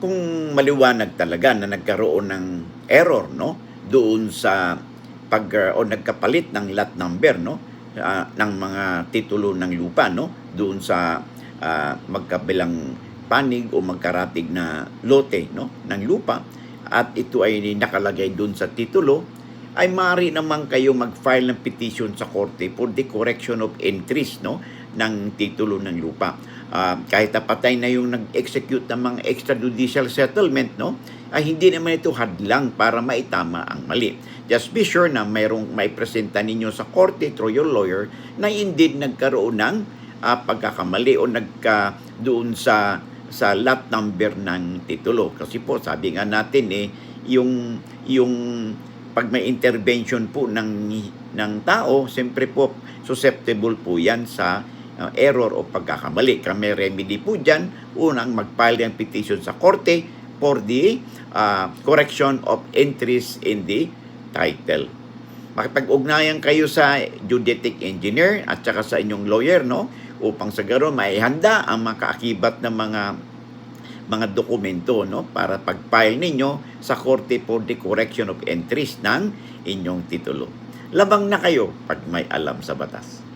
kung maliwanag talaga na nagkaroon ng error no doon sa pag uh, o nagkapalit ng lot number no ah, ng mga titulo ng lupa no doon sa ah, magkabilang panig o magkaratig na lote no ng lupa. At ito ay nakalagay doon sa titulo ay maaari naman kayo mag-file ng petition sa korte for the correction of entries no ng titulo ng lupa. Ah, kahit napatay na yung nag-execute ng mga extrajudicial settlement no ay hindi naman ito hadlang para maitama ang mali. Just be sure na mayroong may presenta ninyo sa korte through your lawyer na indeed nagkaroon ng ah, pagkakamali o nagka doon sa sa lot number ng titulo. Kasi po, sabi nga natin eh, yung, yung pag may intervention po ng, ng tao, siyempre po, susceptible po yan sa uh, error o pagkakamali. Kami remedy po dyan, unang mag-file ng petition sa korte for the uh, correction of entries in the title. Makipag-ugnayan kayo sa geodetic engineer at saka sa inyong lawyer, no? upang sa garo maihanda ang makaakibat ng mga mga dokumento no para pag-file ninyo sa korte for the correction of entries ng inyong titulo. Labang na kayo pag may alam sa batas.